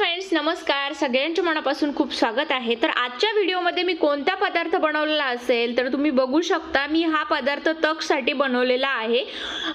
Friends नमस्कार. सगळ्यांच्या मनापासून खूप स्वागत आहे. तर आजच्या व्हिडिओमध्ये मी कोणता पदार्थ बनवलेला असेल तर तुम्ही बघू शकता मी हा पदार्थ तकसाठी बनवलेला आहे.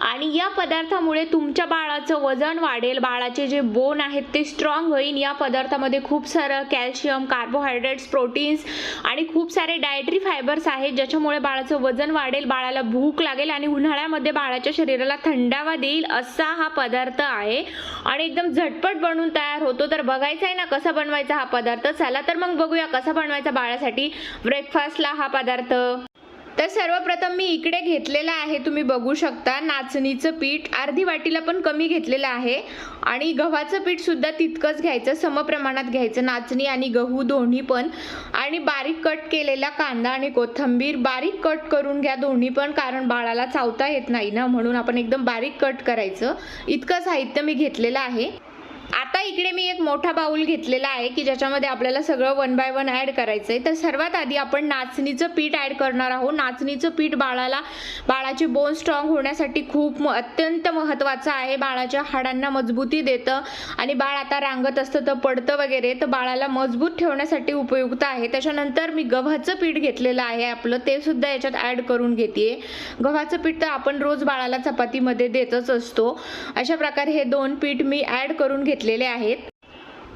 आणि या पदार्थामुळे तुमच्या बाळाचं वजन वाढेल बाळाचे जे बोन आहेत ते स्ट्रॉंग होईल. या पदार्थामध्ये खूप सारं कॅल्शियम कार्बोहायड्रेट्स प्रोटीन्स आणि खूप सारे डायटरी फायबर्स आहेत ज्याच्यामुळे बाळाचं वजन वाढेल बाळाला भूक लागेल आणि उन्हाळ्यामध्ये बाळाच्या शरीराला थंडावा देईल असा हा पदार्थ आहे. आणि एकदम झटपट बनवून तयार होतो. तर बघायचा आहे ना कसा बनवायचा हा पदार्थ. चला तर मग बघूया कसा बनवायचा बाळासाठी ब्रेकफास्टला हा पदार्थ. तर सर्वप्रथम मी इकडे घेतलेला आहे तुम्ही बघू शकता. नाचणीचं पीठ अर्धी वाटीला पण कमी घेतलेलं आहे. आणि गव्हाचं पीठसुद्धा तितकंच घ्यायचं समप्रमाणात घ्यायचं. नाचणी आणि गहू दोन्ही पण. आणि बारीक कट केलेला कांदा आणि कोथिंबीर बारीक कट करून घ्या दोन्ही पण कारण बाळाला चावता येत नाही ना म्हणून आपण एकदम बारीक कट करायचं. इतकं साहित्य मी घेतलेलं आहे. आता इकडे मी एक मोठा बाउल घेतलेला आहे की ज्याच्यामध्ये आपल्याला सगळं वन बाय वन ॲड करायचं आहे तर सर्वात आधी आपण नाचणीचं पीठ ॲड करणार आहोत. नाचणीचं पीठ बाळाला बाळाचे बोन स्ट्रॉंग होण्यासाठी खूप म- अत्यंत महत्त्वाचं आहे. बाळाच्या हाडांना मजबूती देतं आणि बाळ आता रांगत असतं तर पडतं वगैरे तर बाळाला मजबूत ठेवण्यासाठी उपयुक्त आहे. त्याच्यानंतर मी गव्हाचं पीठ घेतलेलं आहे आपलं. ते सुद्धा याच्यात ॲड करून घेते गव्हाचं पीठ तर आपण रोज बाळाला चपातीमध्ये देतच असतो. अशा प्रकारे हे दोन पीठ मी ॲड करून घेतले घेतलेले आहेत.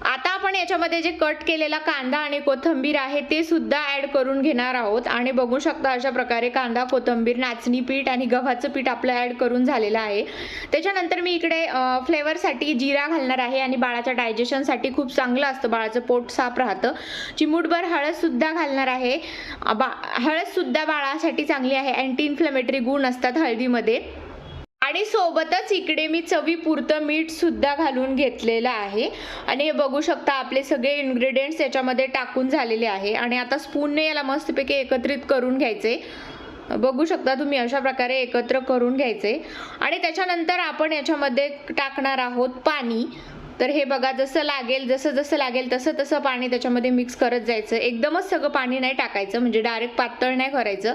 आता आपण याच्यामध्ये जे कट केलेला कांदा आणि कोथिंबीर आहे ते सुद्धा ॲड करून घेणार आहोत. आणि बघू शकता अशा प्रकारे कांदा कोथिंबीर नाचणी पीठ आणि गव्हाचं पीठ आपलं ॲड करून झालेलं आहे. त्याच्यानंतर मी इकडे फ्लेवरसाठी जिरा घालणार आहे आणि बाळाच्या डायजेशनसाठी खूप चांगलं असतं. बाळाचं पोट साफ राहतं. चिमूटभर हळदसुद्धा घालणार आहे. बा हळदसुद्धा बाळासाठी चांगली आहे. अँटी इन्फ्लेमेटरी गुण असतात हळदीमध्ये. आणि सोबतच इकडे मी चवीपुरतं मीठसुद्धा घालून घेतलेलं आहे. आणि हे बघू शकता आपले सगळे इन्ग्रेडियंट्स याच्यामध्ये टाकून झालेले आहे. आणि आता स्पूनने याला मस्तपैकी एकत्रित करून घ्यायचे. बघू शकता तुम्ही अशा प्रकारे एकत्र करून घ्यायचे. आणि त्याच्यानंतर आपण याच्यामध्ये टाकणार आहोत पाणी. तर हे बघा जसं लागेल जसं जसं लागेल तसं तसं पाणी त्याच्यामध्ये मिक्स करत जायचं. एकदमच सगळं पाणी नाही टाकायचं म्हणजे डायरेक्ट पातळ नाही करायचं.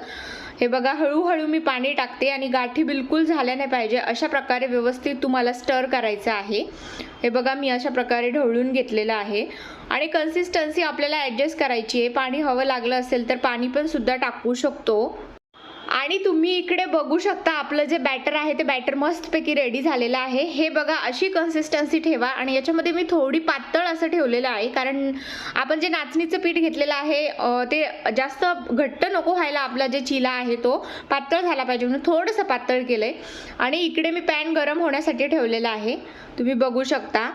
हे बघा हळूहळू मी पाणी टाकते आणि गाठी बिलकुल झाल्या नाही पाहिजे. अशा प्रकारे व्यवस्थित तुम्हाला स्टर करायचं आहे. हे बघा मी अशा प्रकारे ढवळून घेतलेलं आहे. आणि कन्सिस्टन्सी आपल्याला ॲडजस्ट करायची आहे. पाणी हवं लागलं असेल तर पाणी पण सुद्धा टाकू शकतो. आणि तुम्ही इकडे बघू शकता आपलं जे बॅटर आहे ते बॅटर मस्तपैकी रेडी झालेलं आहे. हे बघा अशी कन्सिस्टन्सी ठेवा. आणि याच्यामध्ये मी थोडी पातळ असं ठेवलेलं आहे. कारण आपण जे नाचणीचं पीठ घेतलेलं आहे ते जास्त घट्ट नको व्हायला आपला जे चिला आहे तो पातळ झाला पाहिजे म्हणून थोडंसं पातळ केलं आहे आणि इकडे मी पॅन गरम होण्यासाठी ठेवलेला आहे. तुम्ही बघू शकता.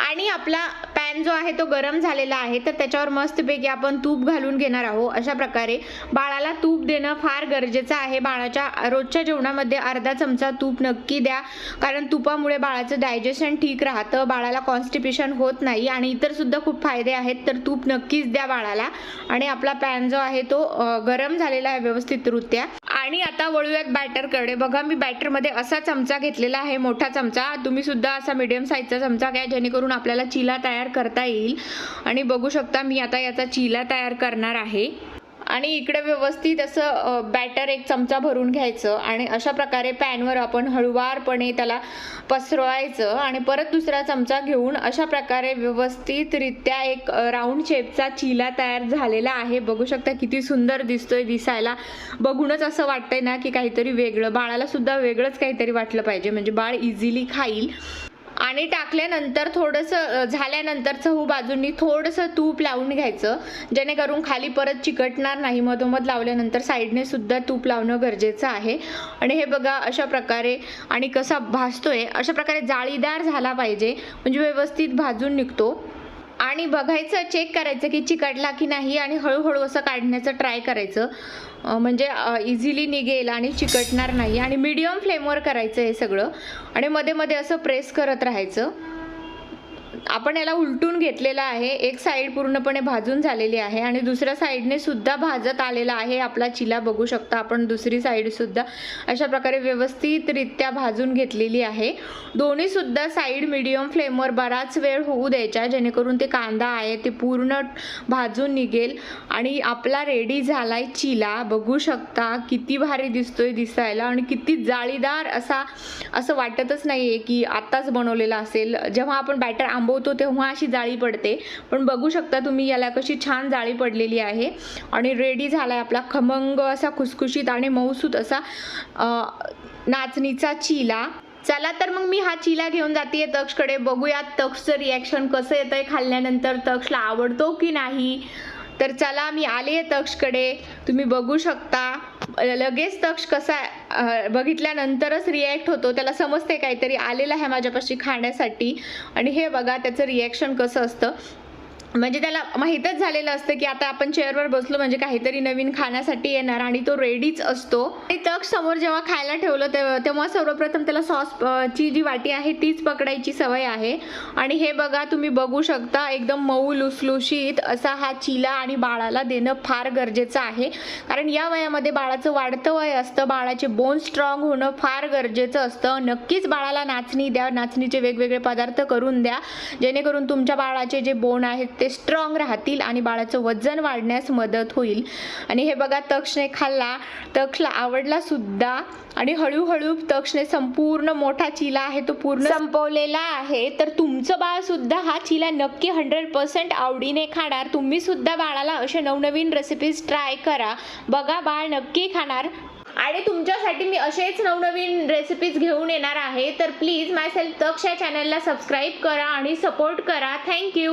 आणि आपला पॅन जो आहे तो गरम झालेला आहे तर त्याच्यावर मस्तपैकी आपण तूप घालून घेणार आहोत. अशा प्रकारे बाळाला तूप देणं फार गरजेचं आहे. बाळाच्या रोजच्या जेवणामध्ये अर्धा चमचा तूप नक्की द्या कारण तुपामुळे बाळाचं डायजेशन ठीक राहतं बाळाला कॉन्स्टिपेशन होत नाही आणि इतर सुद्धा खूप फायदे आहेत तर तूप नक्कीच द्या बाळाला. आणि आपला पॅन जो आहे तो गरम झालेला आहे व्यवस्थितरित्या. आणि आता वळूयात बॅटरकडे बघा मी बॅटरमध्ये असा चमचा घेतलेला आहे मोठा चमचा. तुम्ही सुद्धा असा मिडियम साईजचा चमचा घ्या जेणेकरून आपल्याला चिला तयार करता येईल. आणि बघू शकता मी आता याचा चिला तयार करणार आहे. आणि इकडे व्यवस्थित असं बॅटर एक चमचा भरून घ्यायचं आणि अशा प्रकारे पॅनवर आपण हळुवारपणे त्याला पसरवायचं आणि परत दुसरा चमचा घेऊन अशा प्रकारे व्यवस्थितरित्या एक राऊंड शेपचा चिला तयार झालेला आहे. बघू शकता किती सुंदर दिसतोय दिसायला. बघूनच असं वाटतंय ना की काहीतरी वेगळं बाळाला सुद्धा वेगळंच काहीतरी वाटलं पाहिजे. म्हणजे बाळ इझिली खाईल. आणि टाकल्यानंतर थोडंसं झाल्यानंतर चहू बाजूंनी थोडंसं तूप लावून घ्यायचं. जेणेकरून खाली परत चिकटणार नाही. मधोमध लावल्यानंतर साईडने सुद्धा तूप लावणं गरजेचं आहे. आणि हे बघा अशा प्रकारे आणि कसा भाजतोय अशा प्रकारे जाळीदार झाला पाहिजे. म्हणजे व्यवस्थित भाजून निघतो. आणि बघायचं चेक करायचं की चिकटला की नाही आणि हळूहळू असं काढण्याचं ट्राय करायचं. म्हणजे इझिली निघेल आणि चिकटणार नाही. आणि मीडियम फ्लेमवर करायचं हे सगळं. आणि मध्ये मध्ये असं प्रेस करत राहायचं. आपण याला उलटून घेतलेला आहे. एक साईड पूर्णपणे भाजून झालेली आहे आणि दुसऱ्या साईडने सुद्धा भाजत आलेला आहे. आपला चिला बघू शकता आपण दुसरी साईडसुद्धा अशा प्रकारे व्यवस्थितरित्या भाजून घेतलेली आहे. दोन्हीसुद्धा साईड मिडियम फ्लेमवर बराच वेळ होऊ द्यायचा जेणेकरून ते कांदा आहे ते पूर्ण भाजून निघेल. आणि आपला रेडी झालाय चिला. बघू शकता किती भारी दिसतोय दिसायला आणि किती जाळीदार असा असं वाटतच नाहीये की आत्ताच बनवलेला असेल. जेव्हा आपण बॅटर थांबवतो तेव्हा अशी जाळी पडते. पण बघू शकता तुम्ही याला कशी छान जाळी पडलेली आहे. आणि रेडी झाला आहे आपला खमंग असा खुसखुशीत आणि मऊसूत असा नाचणीचा चिला. चला तर मग मी हा चिला घेऊन जाते तक्षकडे. बघूयात तक्षचं रिॲक्शन कसं येतं आहे खाल्ल्यानंतर. तक्षला आवडतो की नाही? तर चला मी आले तक्षकडे. तुम्ही बघू शकता. लगेच तक्ष कसा बघितल्यानंतरच रिॲक्ट होतो. त्याला समजते काहीतरी आलेलं आहे माझ्यापाशी खाण्यासाठी. आणि हे बघा त्याचं रिॲक्शन कसं असतं? म्हणजे त्याला माहीतच झालेलं असतं की आता आपण चेअरवर बसलो म्हणजे काहीतरी नवीन खाण्यासाठी येणार आणि तो रेडीच असतो. आणि तक समोर जेव्हा खायला ठेवलं तेव्हा तेव्हा सर्वप्रथम त्याला सॉस ची जी वाटी आहे तीच पकडायची सवय आहे. आणि हे बघा तुम्ही बघू शकता एकदम मऊ लुसलुशीत असा हा चिला आणि बाळाला देणं फार गरजेचं आहे. कारण या वयामध्ये बाळाचं वाढतं वय असतं बाळाचे बोन स्ट्रॉंग होणं फार गरजेचं असतं. नक्कीच बाळाला नाचणी द्या नाचणीचे वेगवेगळे पदार्थ करून द्या. जेणेकरून तुमच्या बाळाचे जे बोन आहेत ते स्ट्रॉंग राहतील आणि बाळाचं वजन वाढण्यास मदत होईल. आणि हे बघा तक्षने खाल्ला तक्षला आवडला सुद्धा. आणि हळूहळू तक्षने संपूर्ण मोठा चिला आहे तो पूर्ण संपवलेला आहे. तर तुमचं बाळ सुद्धा हा चिला नक्की हंड्रेड पर्सेंट आवडीने खाणार. तुम्ही सुद्धा बाळाला असे नवनवीन रेसिपीज ट्राय करा. बघा बाळ नक्की खाणार. आणि तुमच्यासाठी मी असेच नवनवीन रेसिपीज घेऊन येणार आहे. तर प्लीज माय सेल्फ तक्ष या चॅनलला सबस्क्राईब करा आणि सपोर्ट करा. थँक्यू